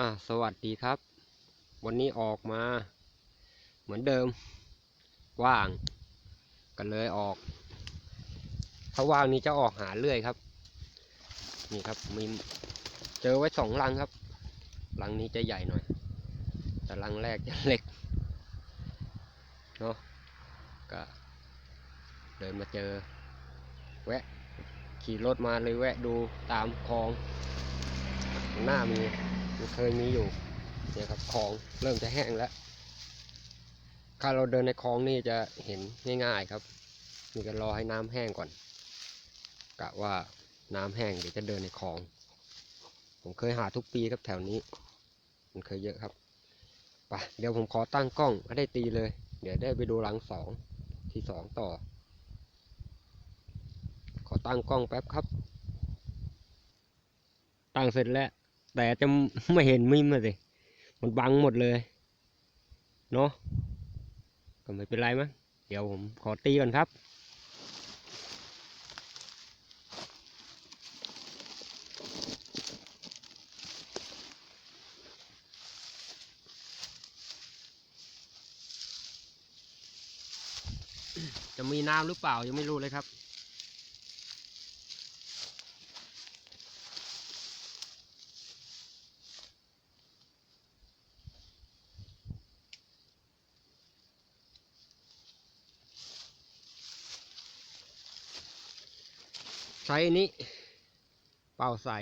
อ่าสวัสดีครับ วันนี้ออกมา เหมือนเดิม ว่าง กันเลยออก ถ้าว่างนี้จะออกหาเรื่อยครับ นี่ครับมีเจอไว้สองลังครับลังนี้จะใหญ่หน่อย แต่ลังแรกจะเล็กเนาะก็เดินมาเจอ แวะ ขี่รถมาเลยแวะดูตามคลองข้างหน้ามี มันเคยมีอยู่เนี่ยครับคลองเริ่มจะแห้งแล้วถ้าเราเดินในคลองนี่จะเห็นง่ายๆครับมีกันรอให้น้ำแห้งก่อนกะว่าน้ำแห้งเดี๋ยวจะเดินในคลอง ผมเคยหาทุกปีครับแถวนี้ มันเคยเยอะครับไปเดี๋ยวผมขอตั้งกล้องให้ได้ตีเลย เดี๋ยวได้ไปดูหลังสองที่สองต่อ ขอตั้งกล้องแป๊บครับ ตั้งเสร็จแล้ว แต่จะไม่เห็นมิมอะสิมันบังหมดเลย เนาะก็ไม่เป็นไรมั้งเดี๋ยวผมขอตีก่อนครับ จะมีน้ำหรือเปล่ายังไม่รู้เลยครับ ใช้นี้ เป่าใส่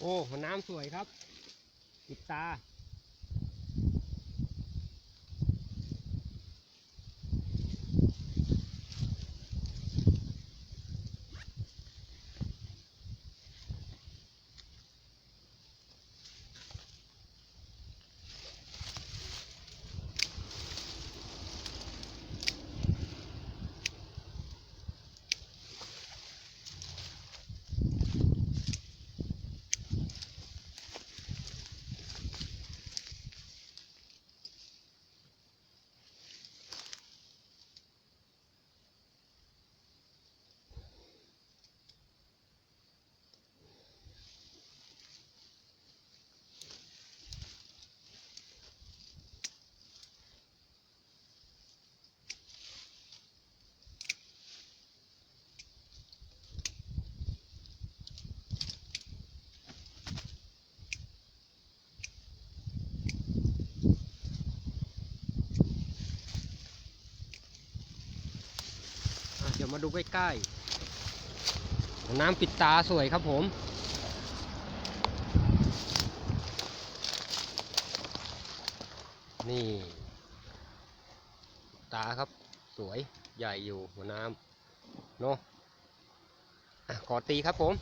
โอ้น้ำสวยครับปิดตา อะเดี๋ยว มาดูใกล้ๆน้ำปิดตาสวยครับผม นี่ ตาครับสวยใหญ่อยู่หัวน้ำเนาะอะขอตีครับผม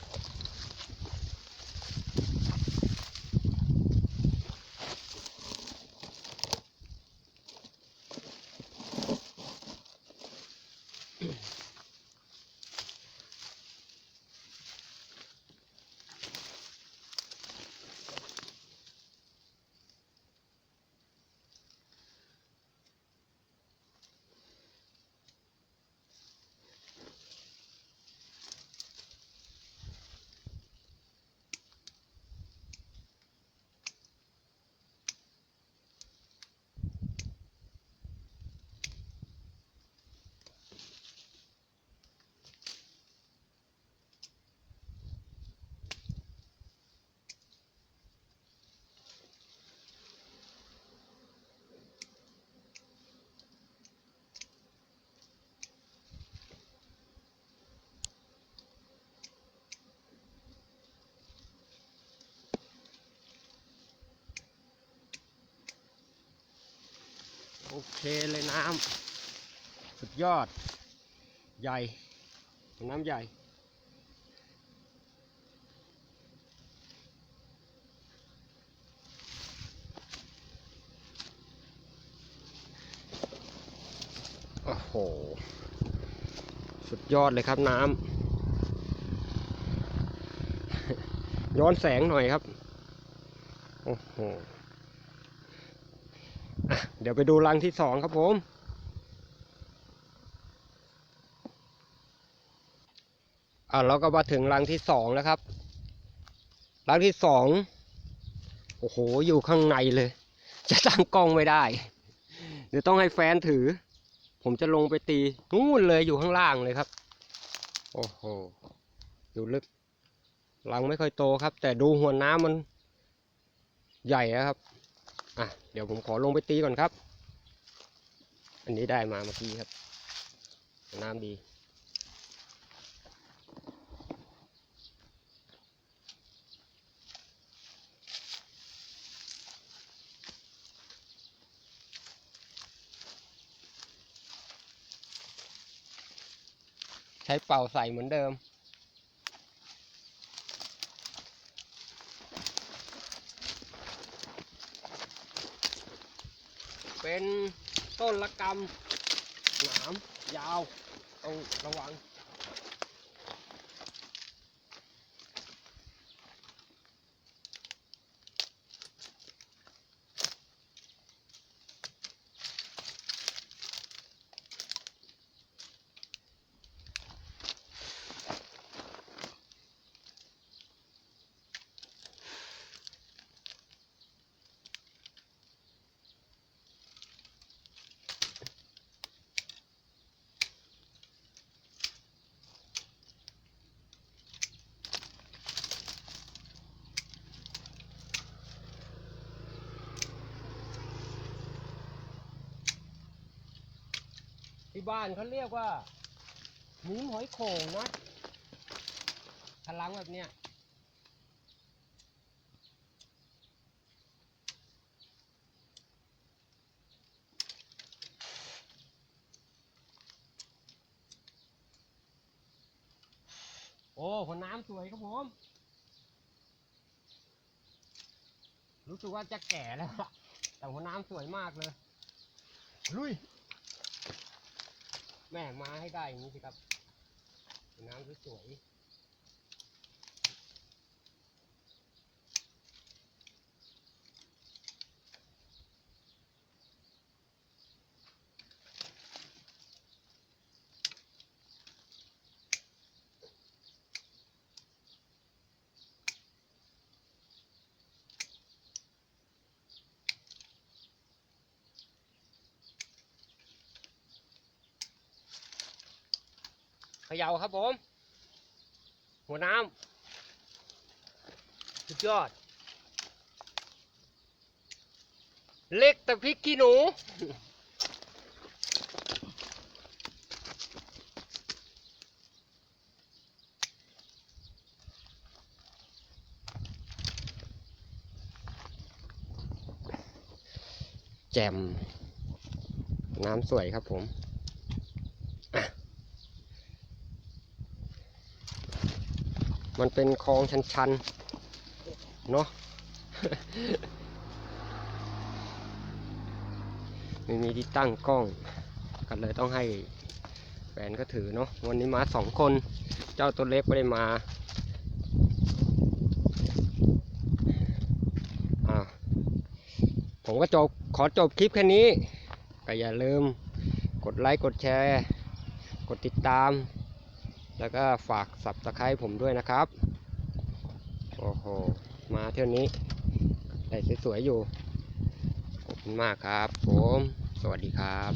เคเลยน้ำสุดยอด ใหญ่น้ำใหญ่โอ้โห สุดยอดเลยครับน้ำ ย้อนแสงหน่อยครับ โอ้โห เดี๋ยวไปดูรังที่สองครับผม อะเราก็มาถึงรังที่สองแล้วครับ รังที่สอง โอ้โห อยู่ข้างในเลย จะตั้งกล้องไม่ได้ เดี๋ยวต้องให้แฟนถือ ผมจะลงไปตีนู่นเลยอยู่ข้างล่างเลยครับ โอ้โห อยู่ลึก รังไม่ค่อยโตครับ แต่ดูหัวน้ำมันใหญ่ครับ อะเดี๋ยวผมขอลงไปตีก่อนครับ อันนี้ได้มาเมื่อกี้ครับ น้ำดีใช้เป่าใส่เหมือนเดิม เป็นต้นละกำหนามยาวต้องระวัง ที่บ้านเขาเรียกว่าหมูหอยโข่งนะพลังแบบเนี้ยโอ้หัวน้ำสวยครับผม รู้สึกว่าจะแก่แล้วแต่หัวน้ำสวยมากเลย ลุย แม่มาให้ได้อย่างนี้สิครับ น้ำสวยๆ ย่าครับผม หัวน้ำสุดยอด เล็กแต่พริกขี้หนู แจ่มน้ำสวยครับผมอะ มันเป็นคลองชันๆ เนาะไม่มีที่ตั้งกล้องก็เลยต้องให้แฟนก็ถือเนาะวันนี้มาสองคน เจ้าตัวเล็กไม่ได้มาอ่าผมก็จบขอจบคลิปแค่นี้ก็อย่าลืมกดไลค์ กดแชร์ กดติดตาม แล้วก็ฝากสับตะไคร้ผมด้วยนะครับ โอ้โห มาเที่ยวนี้ได้สวยๆอยู่ ขอบคุณมากครับ ผม สวัสดีครับ